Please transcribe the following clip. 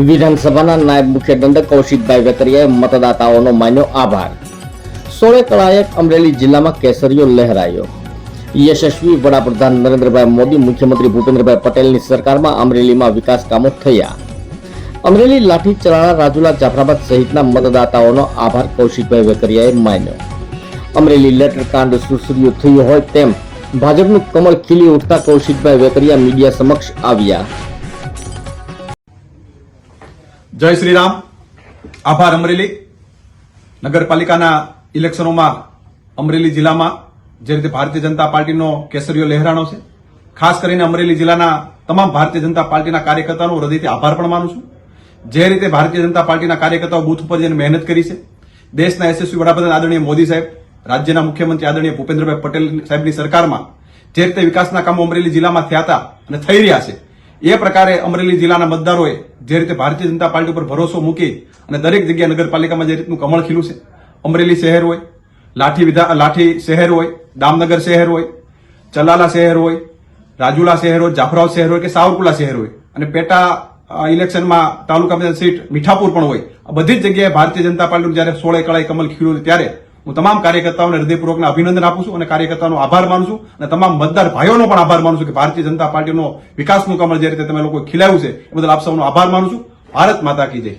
વિધાનસભાના નાયબ મુખ્ય દંડક કૌશિકભાઈ વેકરિયાએ મતદાતાઓનો માન્યો આભાર. સોળે કળાએ અમરેલી જિલ્લામાં કેસરીઓ લહેરાયો. યશસ્વી વડાપ્રધાન નરેન્દ્રભાઈ મોદી, મુખ્યમંત્રી ભૂપેન્દ્રભાઈ પટેલની સરકારમાં અમરેલીમાં વિકાસ કામો થયા. અમરેલી લાઠી ચરાણા રાજુલા જાફરાબાદ સહિતના મતદાતાઓનો આભાર કૌશિકભાઈ વેકરિયાએ માન્યો. અમરેલી લેટર કાંડ સુસર્યું થયું હોય તેમ ભાજપનું કમળ ખીલી ઉઠતા કૌશિકભાઈ વેકરિયા મીડિયા સમક્ષ આવ્યા. જય શ્રી રામ આભાર અમરેલી. નગરપાલિકાના ઇલેક્શનોમાં અમરેલી જિલ્લામાં જે રીતે ભારતીય જનતા પાર્ટીનો કેસરીઓ લહેરાણો છે, ખાસ કરીને અમરેલી જિલ્લાના તમામ ભારતીય જનતા પાર્ટીના કાર્યકર્તાનો હૃદયથી આભાર પણ માનું છું. જે રીતે ભારતીય જનતા પાર્ટીના કાર્યકર્તાઓ બુથ ઉપર જઈને મહેનત કરી છે, દેશના યશસ્વી વડાપ્રધાન આદરણીય મોદી સાહેબ, રાજ્યના મુખ્યમંત્રી આદરણીય ભૂપેન્દ્રભાઈ પટેલ સાહેબની સરકારમાં જે રીતે વિકાસના કામો અમરેલી જિલ્લામાં થયા હતા અને થઈ રહ્યા છે એ પ્રકારે અમરેલી જિલ્લાના મતદારોએ જે રીતે ભારતીય જનતા પાર્ટી ઉપર ભરોસો મૂકી અને દરેક જગ્યાએ નગરપાલિકામાં જે રીતનું કમળ ખીલું છે, અમરેલી શહેર હોય, લાઠી વિધા, લાઠી શહેર હોય, દામનગર શહેર હોય, ચલાલા શહેર હોય, રાજુલા શહેર હોય જાફરાવ શહેર હોય કે સાવરકુલા શહેર હોય અને પેટા ઇલેક્શનમાં તાલુકા સીટ મીઠાપુર પણ હોય, આ બધી જ જગ્યાએ ભારતીય જનતા પાર્ટીનું જ્યારે સોળે કળાએ કમલ ખીલ્યું ત્યારે હું તમામ કાર્યકર્તાઓને હૃદયપૂર્વકના અભિનંદન આપું છું અને કાર્યકર્તાઓનો આભાર માનું છું અને તમામ મતદાર ભાઈઓનો પણ આભાર માનું છું કે ભારતીય જનતા પાર્ટીનો વિકાસનું કમળ જે રીતે તમે લોકો ખીલાયું છે, એ બદલ આપ સૌનો આભાર માનું છું. ભારત માતા કી જય.